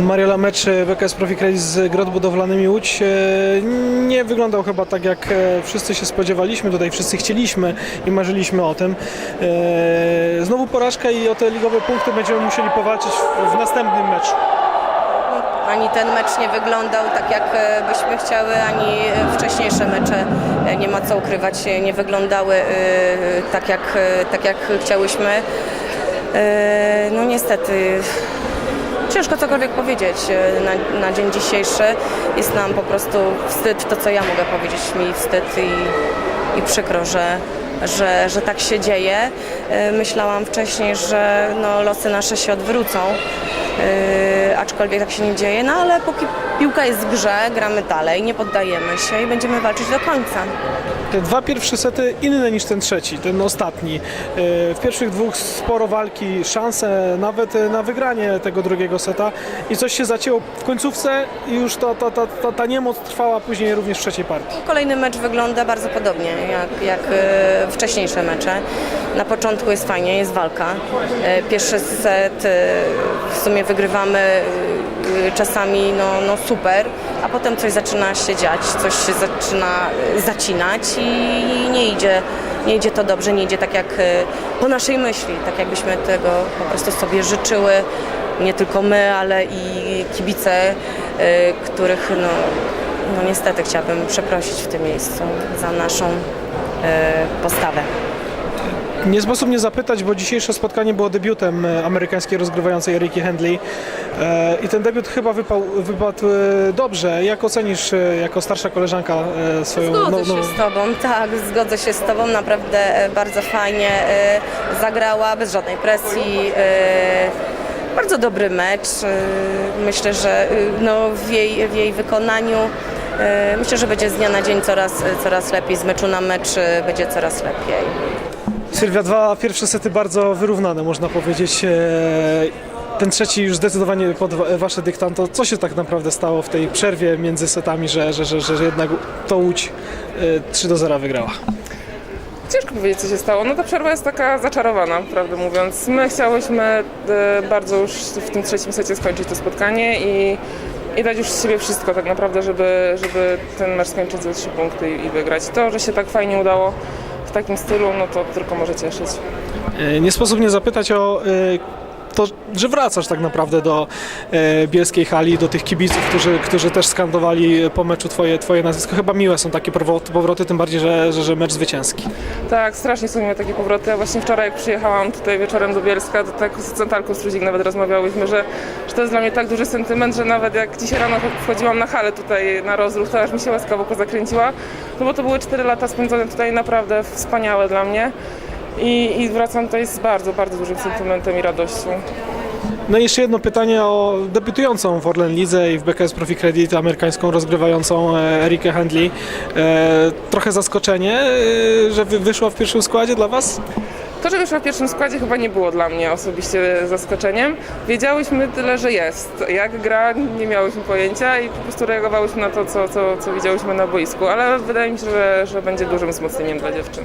Mariola mecz e, BKS Profi Credit z Grot Budowlanymi Łódź e, nie wyglądał chyba tak jak e, wszyscy się spodziewaliśmy, tutaj wszyscy chcieliśmy i marzyliśmy o tym. E, Znowu porażka i o te ligowe punkty będziemy musieli powalczyć w, następnym meczu. Ani ten mecz nie wyglądał tak, jak e, byśmy chciały, ani e, wcześniejsze mecze, e, nie ma co ukrywać, e, nie wyglądały e, tak, jak, e, tak, jak chciałyśmy. E, No niestety, ciężko cokolwiek powiedzieć e, na, na dzień dzisiejszy. Jest nam po prostu wstyd, to co ja mogę powiedzieć, mi wstyd i, i przykro, że, że, że tak się dzieje. E, Myślałam wcześniej, że no, losy nasze się odwrócą. Yy, aczkolwiek tak się nie dzieje, no ale póki piłka jest w grze, gramy dalej, nie poddajemy się i będziemy walczyć do końca. Te dwa pierwsze sety inne niż ten trzeci, ten ostatni. E, W pierwszych dwóch sporo walki, szanse nawet na wygranie tego drugiego seta i coś się zacięło w końcówce i już ta, ta, ta, ta, ta niemoc trwała później również w trzeciej partii. Kolejny mecz wygląda bardzo podobnie jak, jak e, wcześniejsze mecze. Na początku jest fajnie, jest walka. Pierwszy set w sumie wygrywamy e, czasami no, no super, a potem coś zaczyna się dziać, coś się zaczyna e, zacinać i nie idzie, nie idzie to dobrze, nie idzie tak jak po naszej myśli, tak jakbyśmy tego po prostu sobie życzyły. Nie tylko my, ale i kibice, których no, no niestety chciałabym przeprosić w tym miejscu za naszą postawę. Nie sposób nie zapytać, bo dzisiejsze spotkanie było debiutem e, amerykańskiej rozgrywającej Eriki Handley E, i ten debiut chyba wypał, wypadł e, dobrze. Jak ocenisz jako starsza koleżanka swoją Zgodzę no- się no- z Tobą, tak, zgodzę się z Tobą, naprawdę bardzo fajnie zagrała, bez żadnej presji. Bardzo dobry mecz. Myślę, że no, w, jej, w jej wykonaniu myślę, że będzie z dnia na dzień coraz, coraz lepiej, z meczu na mecz będzie coraz lepiej. Sylwia, dwa pierwsze sety bardzo wyrównane, można powiedzieć. E, Ten trzeci już zdecydowanie pod wa- wasze dyktanto. Co się tak naprawdę stało w tej przerwie między setami, że, że, że, że jednak to Łódź e, 3 do 0 wygrała? Ciężko powiedzieć, co się stało. No ta przerwa jest taka zaczarowana, prawdę mówiąc. My chciałyśmy e, bardzo już w tym trzecim secie skończyć to spotkanie i, i dać już z siebie wszystko tak naprawdę, żeby, żeby ten mecz skończyć za trzy punkty i, i wygrać. To, że się tak fajnie udało w takim stylu, no to tylko może cieszyć. E, Nie sposób nie zapytać o e, to, że wracasz tak naprawdę do e, bielskiej hali, do tych kibiców, którzy, którzy też skandowali po meczu twoje, twoje nazwisko. Chyba miłe są takie powroty, tym bardziej, że, że, że mecz zwycięski. Tak, strasznie są miłe takie powroty. Ja właśnie wczoraj, jak przyjechałam tutaj wieczorem do Bielska, to tak z Struzik nawet rozmawiałyśmy, że, że to jest dla mnie tak duży sentyment, że nawet jak dzisiaj rano wchodziłam na halę tutaj na rozruch, to aż mi się łaska wokół zakręciła, no bo to były 4 lata spędzone tutaj naprawdę wspaniałe dla mnie. I, I wracam tutaj z bardzo, bardzo dużym sentymentem i radością. No i jeszcze jedno pytanie o debiutującą w Orlen Lidze i w BKS Profi Credit amerykańską rozgrywającą e, Erikę Handley. Trochę zaskoczenie, e, że wy, wyszła w pierwszym składzie dla Was? To, że wyszła w pierwszym składzie chyba nie było dla mnie osobiście zaskoczeniem. Wiedziałyśmy tyle, że jest. Jak gra, nie miałyśmy pojęcia i po prostu reagowałyśmy na to, co, co, co widziałyśmy na boisku, ale wydaje mi się, że, że będzie dużym wzmocnieniem dla dziewczyn.